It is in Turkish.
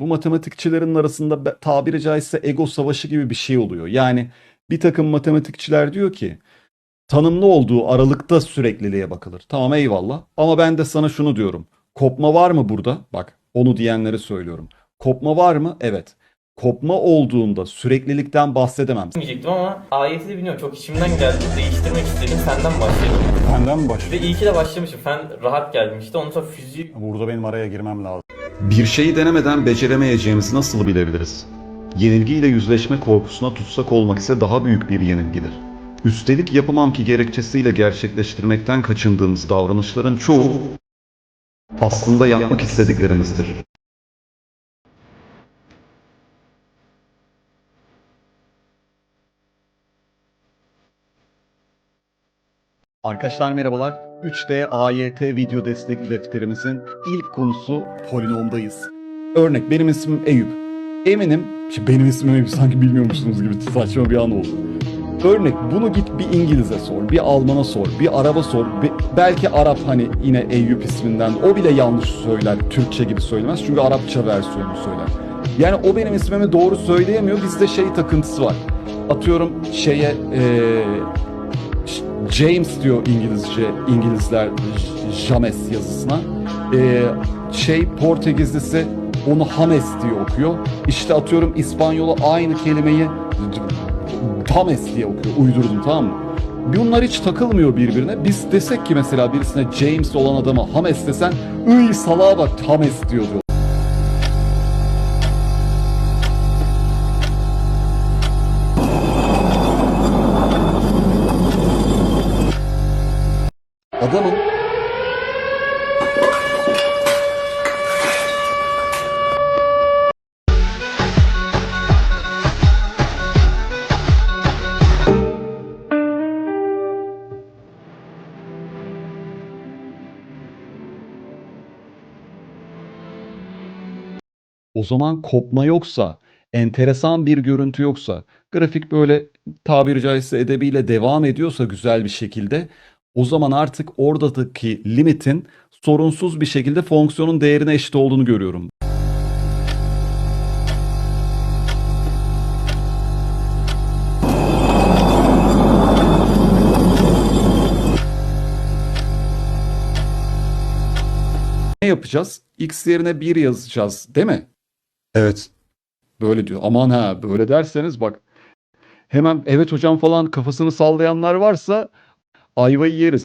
Bu matematikçilerin arasında be- tabiri caizse ego savaşı gibi bir şey oluyor. Yani bir takım matematikçiler diyor ki tanımlı olduğu aralıkta sürekliliğe bakılır. Tamam eyvallah ama ben de sana şunu diyorum. Kopma var mı burada? Bak onu diyenlere söylüyorum. Kopma var mı? Evet. Kopma olduğunda süreklilikten bahsedemem. diyecektim ama ayeti de bilmiyorum çok içimden geldi. Değiştirmek istedim senden başlayalım. Benden mi Ve başlıyor? iyi ki de başlamışım. Ben rahat geldim işte. Ondan sonra fiziği Burada benim araya girmem lazım. Bir şeyi denemeden beceremeyeceğimizi nasıl bilebiliriz? Yenilgiyle yüzleşme korkusuna tutsak olmak ise daha büyük bir yenilgidir. Üstelik yapamam ki gerekçesiyle gerçekleştirmekten kaçındığımız davranışların çoğu aslında yapmak istediklerimizdir. Arkadaşlar merhabalar. 3D AYT video destek defterimizin ilk konusu polinomdayız. Örnek benim ismim Eyüp. Eminim, şimdi benim ismim Eyüp sanki bilmiyormuşsunuz gibi saçma bir an oldu. Örnek bunu git bir İngiliz'e sor, bir Alman'a sor, bir Arap'a sor. bir- belki Arap hani yine Eyüp isminden o bile yanlış söyler, Türkçe gibi söylemez çünkü Arapça versiyonunu söyler. Yani o benim ismimi doğru söyleyemiyor, bizde şey takıntısı var. Atıyorum şeye eee James diyor İngilizce, İngilizler James yazısına. Ee, şey Portekizlisi onu Hames diye okuyor. İşte atıyorum İspanyolu aynı kelimeyi Tames diye okuyor. Uydurdum tamam mı? Bunlar hiç takılmıyor birbirine. Biz desek ki mesela birisine James olan adama Hames desen ıy salağa bak Hames diyor diyor. Adamın O zaman kopma yoksa, enteresan bir görüntü yoksa, grafik böyle tabiri caizse edebiyle devam ediyorsa güzel bir şekilde, o zaman artık oradaki limitin sorunsuz bir şekilde fonksiyonun değerine eşit olduğunu görüyorum. Ne yapacağız? X yerine 1 yazacağız, değil mi? Evet. Böyle diyor. Aman ha böyle derseniz bak hemen evet hocam falan kafasını sallayanlar varsa ayvayı yeriz.